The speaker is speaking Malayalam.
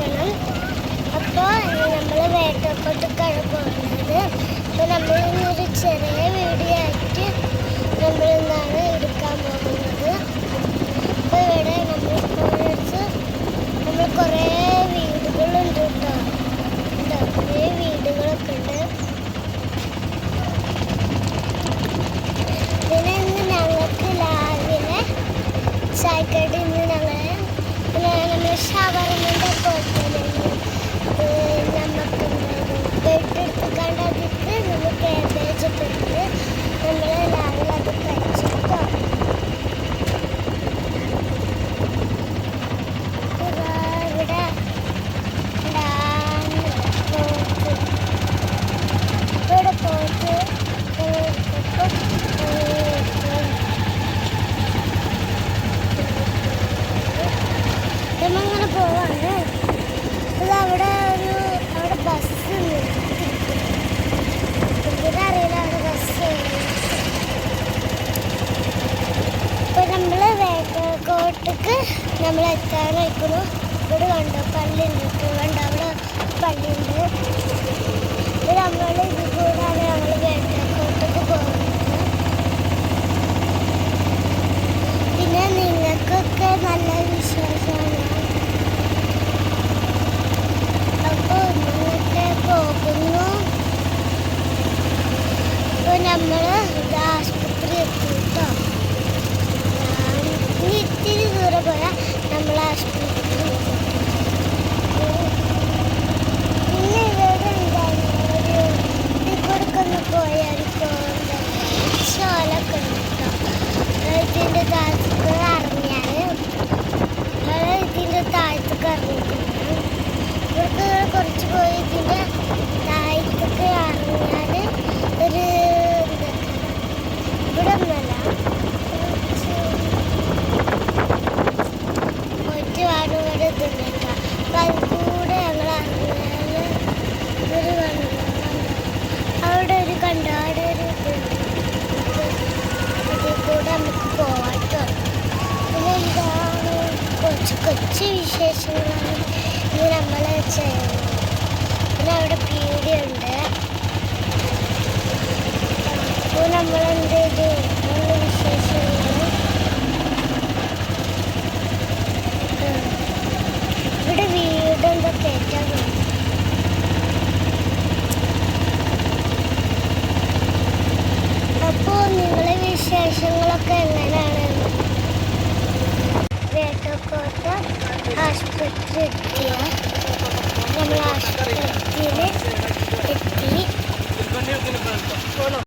കാട്ടണം അപ്പോൾ നമ്മൾ വേട്ടക്കൊട്ടക്കാണ് പോകുന്നത്. അപ്പോൾ നമ്മൾ ഒരു ചെറിയ വീഡിയോ ആയിട്ട് നമ്മൾ ഇന്നാണ് എടുക്കാൻ പോകുന്നത്. അപ്പോൾ ഇവിടെ നമ്മൾ പോയിട്ട് നമ്മൾ കുറേ വീടുകളുണ്ട് കേട്ടോ. കുറേ വീടുകളൊക്കെ ഉണ്ട്. പിന്നെ ഇന്ന് ഞങ്ങൾക്ക് രാവിലെ ചായക്കടി agora não dá conta. നമ്മൾ എത്താനായിക്കുന്നു ഇവിടെ കണ്ടോ പള്ളിയുണ്ട്. കണ്ടോ അവിടെ പള്ളിയുണ്ട്. നമ്മൾ ഇത് കൂടാണ്. Bye, guys. വിശേഷങ്ങളാണ് ഇത് നമ്മൾ ചെയ്യുന്നത് പിന്നെ അവിടെ പീടിയുണ്ട്. അപ്പോൾ നമ്മളെന്ത് ചെയ്തു? നല്ല വിശേഷങ്ങൾ ഇവിടെ വീട് എന്താ കയറ്റാൻ അപ്പോൾ നിങ്ങളെ വിശേഷങ്ങളൊക്കെ എങ്ങനെയാണ്? വേട്ടക്കോട്ട ആശുപത്രി എത്തിയ നമ്മൾ ആശുപത്രിയിൽ എത്തി